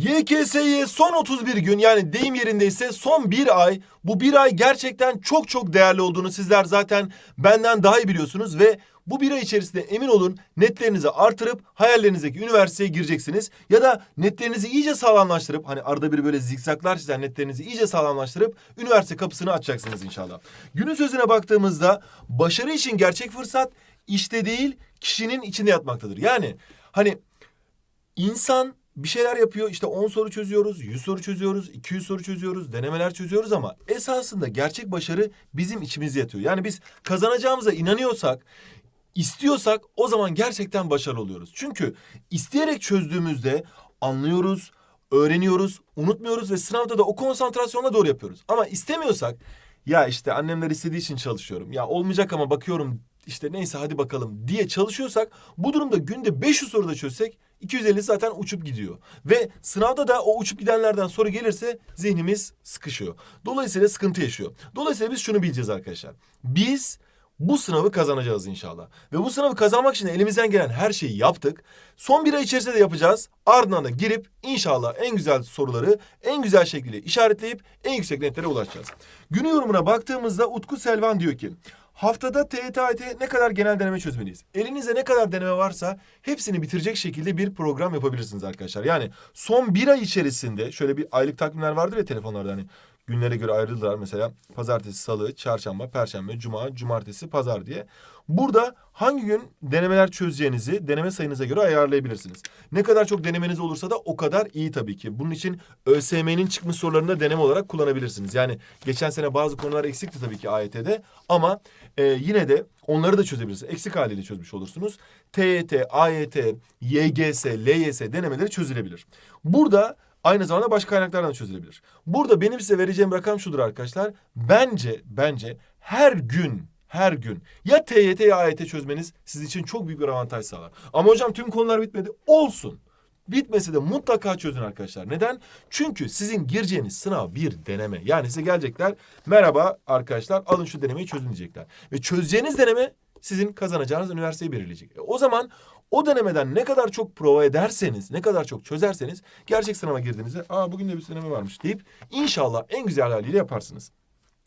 YKS'ye son 31 gün yani deyim yerindeyse son bir ay. Bu bir ay gerçekten çok çok değerli olduğunu sizler zaten benden daha iyi biliyorsunuz ve bu bir ay içerisinde emin olun netlerinizi artırıp hayallerinizdeki üniversiteye gireceksiniz. Ya da netlerinizi iyice sağlamlaştırıp hani arada bir böyle zikzaklar çizen netlerinizi iyice sağlamlaştırıp üniversite kapısını açacaksınız inşallah. Günün sözüne baktığımızda başarı için gerçek fırsat işte değil kişinin içinde yatmaktadır. Yani hani İnsan bir şeyler yapıyor. İşte 10 soru çözüyoruz, 100 soru çözüyoruz, 200 soru çözüyoruz, denemeler çözüyoruz ama esasında gerçek başarı bizim içimizde yatıyor. Yani biz kazanacağımıza inanıyorsak, istiyorsak o zaman gerçekten başarılı oluyoruz. Çünkü isteyerek çözdüğümüzde anlıyoruz, öğreniyoruz, unutmuyoruz ve sınavda da o konsantrasyonla doğru yapıyoruz. Ama istemiyorsak ya işte annemler istediği için çalışıyorum. Ya olmayacak ama bakıyorum işte neyse hadi bakalım diye çalışıyorsak bu durumda günde 500 soru da çözsek 250 zaten uçup gidiyor. Ve sınavda da o uçup gidenlerden soru gelirse zihnimiz sıkışıyor. Dolayısıyla sıkıntı yaşıyor. Dolayısıyla biz şunu bileceğiz arkadaşlar. Biz bu sınavı kazanacağız inşallah. Ve bu sınavı kazanmak için elimizden gelen her şeyi yaptık. Son bir ay içerisinde de yapacağız. Ardından da girip inşallah en güzel soruları en güzel şekilde işaretleyip en yüksek netlere ulaşacağız. Günü yorumuna baktığımızda Utku Selvan diyor ki... Haftada TYT ne kadar genel deneme çözmeliyiz? Elinizde ne kadar deneme varsa hepsini bitirecek şekilde bir program yapabilirsiniz arkadaşlar. Yani son bir ay içerisinde şöyle bir aylık takvimler vardır ya telefonlarda hani günlere göre ayrılırlar mesela pazartesi, salı, çarşamba, perşembe, cuma, cumartesi, pazar diye. Burada hangi gün denemeler çözeceğinizi deneme sayınıza göre ayarlayabilirsiniz. Ne kadar çok denemeniz olursa da o kadar iyi tabii ki. Bunun için ÖSYM'nin çıkmış sorularını da deneme olarak kullanabilirsiniz. Yani geçen sene bazı konular eksikti tabii ki AYT'de ama e, yine de onları da çözebilirsiniz. Eksik haliyle çözmüş olursunuz. TYT, AYT, YGS, LYS denemeleri çözülebilir. Burada Aynı zamanda başka kaynaklardan da çözülebilir. Burada benim size vereceğim rakam şudur arkadaşlar. Bence, bence her gün, her gün ya TYT ya AYT çözmeniz sizin için çok büyük bir avantaj sağlar. Ama hocam tüm konular bitmedi. Olsun. Bitmese de mutlaka çözün arkadaşlar. Neden? Çünkü sizin gireceğiniz sınav bir deneme. Yani size gelecekler merhaba arkadaşlar alın şu denemeyi çözün diyecekler. Ve çözeceğiniz deneme sizin kazanacağınız üniversiteyi belirleyecek. E, o zaman o denemeden ne kadar çok prova ederseniz, ne kadar çok çözerseniz gerçek sınava girdiğinizde aa bugün de bir deneme varmış deyip inşallah en güzel haliyle yaparsınız.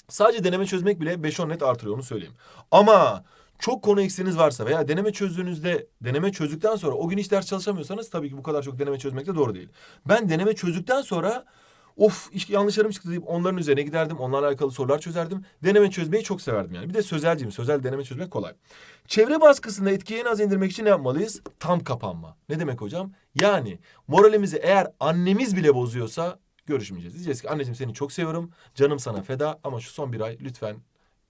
Sadece deneme çözmek bile 5-10 net artırıyor onu söyleyeyim. Ama çok konu eksiğiniz varsa veya deneme çözdüğünüzde, deneme çözdükten sonra o gün hiç ders çalışamıyorsanız tabii ki bu kadar çok deneme çözmek de doğru değil. Ben deneme çözdükten sonra of iş yanlışlarım çıktı deyip onların üzerine giderdim. Onlarla alakalı sorular çözerdim. Deneme çözmeyi çok severdim yani. Bir de sözelciyim. Sözel deneme çözmek kolay. Çevre baskısında etkiyi en az indirmek için ne yapmalıyız? Tam kapanma. Ne demek hocam? Yani moralimizi eğer annemiz bile bozuyorsa görüşmeyeceğiz. Diyeceğiz ki anneciğim seni çok seviyorum. Canım sana feda ama şu son bir ay lütfen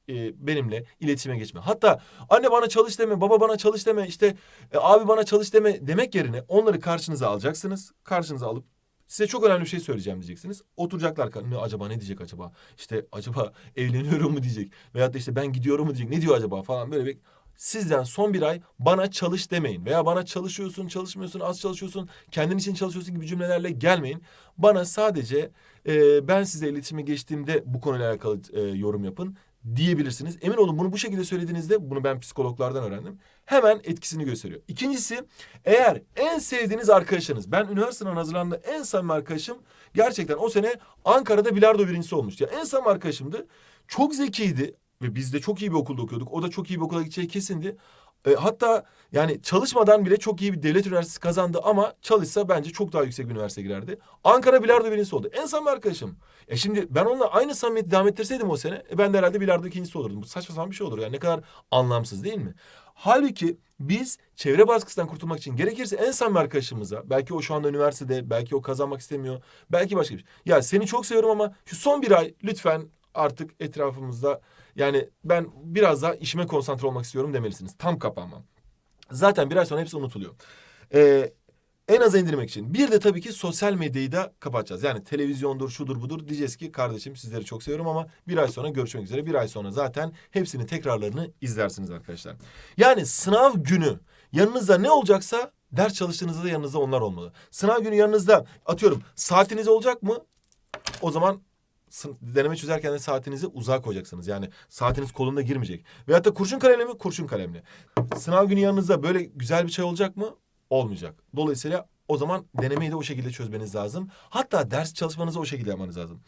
e, benimle iletişime geçme. Hatta anne bana çalış deme, baba bana çalış deme, işte e, abi bana çalış deme demek yerine onları karşınıza alacaksınız. Karşınıza alıp size çok önemli bir şey söyleyeceğim diyeceksiniz. Oturacaklar ne acaba ne diyecek acaba? İşte acaba evleniyorum mu diyecek. Veyahut da işte ben gidiyorum mu diyecek. Ne diyor acaba falan böyle bir sizden son bir ay bana çalış demeyin. Veya bana çalışıyorsun, çalışmıyorsun, az çalışıyorsun, kendin için çalışıyorsun gibi cümlelerle gelmeyin. Bana sadece e, ben size iletişime geçtiğimde bu konuyla alakalı e, yorum yapın diyebilirsiniz. Emin olun bunu bu şekilde söylediğinizde bunu ben psikologlardan öğrendim. Hemen etkisini gösteriyor. İkincisi eğer en sevdiğiniz arkadaşınız ben üniversiteden hazırlandığımda en samimi arkadaşım gerçekten o sene Ankara'da bilardo birincisi olmuştu. Yani en samimi arkadaşımdı. Çok zekiydi ve biz de çok iyi bir okulda okuyorduk. O da çok iyi bir okula gideceği kesindi. E, hatta yani çalışmadan bile çok iyi bir devlet üniversitesi kazandı ama çalışsa bence çok daha yüksek üniversite girerdi. Ankara bilardo birincisi oldu. En samimi arkadaşım. E şimdi ben onunla aynı samimiyeti devam ettirseydim o sene e, ben de herhalde bilardo ikincisi olurdum. Bu saçma sapan bir şey olur yani ne kadar anlamsız değil mi? Halbuki biz çevre baskısından kurtulmak için gerekirse en samimi arkadaşımıza belki o şu anda üniversitede belki o kazanmak istemiyor belki başka bir şey. Ya seni çok seviyorum ama şu son bir ay lütfen artık etrafımızda yani ben biraz daha işime konsantre olmak istiyorum demelisiniz. Tam kapanmam. Zaten bir ay sonra hepsi unutuluyor. Ee, en aza indirmek için. Bir de tabii ki sosyal medyayı da kapatacağız. Yani televizyondur, şudur budur diyeceğiz ki kardeşim sizleri çok seviyorum ama bir ay sonra görüşmek üzere. Bir ay sonra zaten hepsinin tekrarlarını izlersiniz arkadaşlar. Yani sınav günü yanınızda ne olacaksa ders çalıştığınızda da yanınızda onlar olmalı. Sınav günü yanınızda atıyorum saatiniz olacak mı? O zaman deneme çözerken de saatinizi uzağa koyacaksınız. Yani saatiniz kolunda girmeyecek. Veyahut da kurşun kalemle mi? Kurşun kalemle. Sınav günü yanınızda böyle güzel bir çay olacak mı? Olmayacak. Dolayısıyla o zaman denemeyi de o şekilde çözmeniz lazım. Hatta ders çalışmanızı o şekilde yapmanız lazım.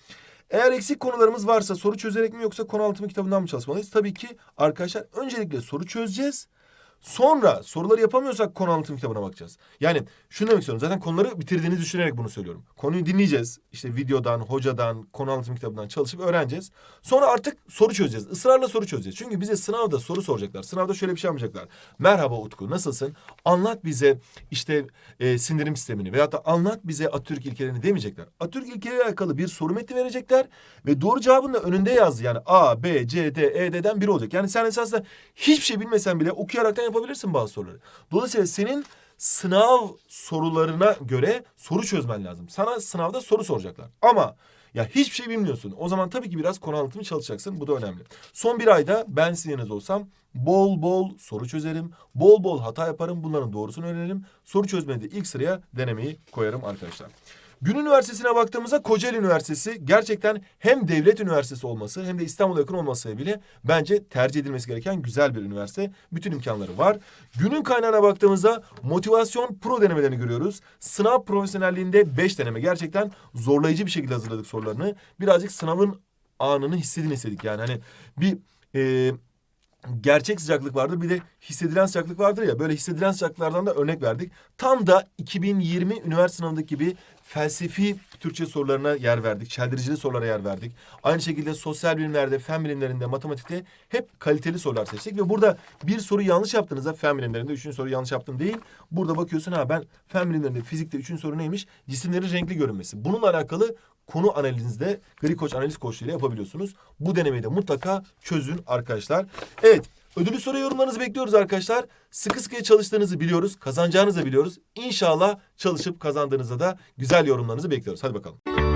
Eğer eksik konularımız varsa soru çözerek mi yoksa konu anlatımı kitabından mı çalışmalıyız? Tabii ki arkadaşlar öncelikle soru çözeceğiz. Sonra soruları yapamıyorsak konu anlatım kitabına bakacağız. Yani şunu demek istiyorum. Zaten konuları bitirdiğinizi düşünerek bunu söylüyorum. Konuyu dinleyeceğiz. İşte videodan, hocadan, konu anlatım kitabından çalışıp öğreneceğiz. Sonra artık soru çözeceğiz. Israrla soru çözeceğiz. Çünkü bize sınavda soru soracaklar. Sınavda şöyle bir şey yapacaklar. Merhaba Utku nasılsın? Anlat bize işte e, sindirim sistemini veyahut da anlat bize Atatürk ilkelerini demeyecekler. Atatürk ilkeleriyle alakalı bir soru metni verecekler ve doğru cevabın da önünde yazdı. Yani A, B, C, D, E, D'den biri olacak. Yani sen esasında hiçbir şey bilmesen bile okuyaraktan yapabilirsin bazı soruları. Dolayısıyla senin sınav sorularına göre soru çözmen lazım. Sana sınavda soru soracaklar. Ama ya hiçbir şey bilmiyorsun. O zaman tabii ki biraz konu anlatımı çalışacaksın. Bu da önemli. Son bir ayda ben sizin olsam bol bol soru çözerim. Bol bol hata yaparım. Bunların doğrusunu öğrenirim. Soru çözmede ilk sıraya denemeyi koyarım arkadaşlar. Gün Üniversitesi'ne baktığımızda Kocaeli Üniversitesi gerçekten hem devlet üniversitesi olması hem de İstanbul'a yakın olması bile bence tercih edilmesi gereken güzel bir üniversite. Bütün imkanları var. Günün kaynağına baktığımızda motivasyon pro denemelerini görüyoruz. Sınav profesyonelliğinde 5 deneme. Gerçekten zorlayıcı bir şekilde hazırladık sorularını. Birazcık sınavın anını hissedin istedik yani. Hani bir e, gerçek sıcaklık vardır bir de hissedilen sıcaklık vardır ya böyle hissedilen sıcaklıklardan da örnek verdik. Tam da 2020 üniversite sınavındaki gibi felsefi Türkçe sorularına yer verdik. Çeldiricili sorulara yer verdik. Aynı şekilde sosyal bilimlerde, fen bilimlerinde, matematikte hep kaliteli sorular seçtik. Ve burada bir soru yanlış yaptığınızda fen bilimlerinde üçüncü soru yanlış yaptım değil. Burada bakıyorsun ha ben fen bilimlerinde, fizikte üçüncü soru neymiş? Cisimlerin renkli görünmesi. Bununla alakalı konu analizinde Gri Koç analiz koçluğuyla yapabiliyorsunuz. Bu denemeyi de mutlaka çözün arkadaşlar. Evet. Ödülü soru yorumlarınızı bekliyoruz arkadaşlar. Sıkı sıkıya çalıştığınızı biliyoruz. Kazanacağınızı biliyoruz. İnşallah çalışıp kazandığınızda da güzel yorumlarınızı bekliyoruz. Hadi bakalım.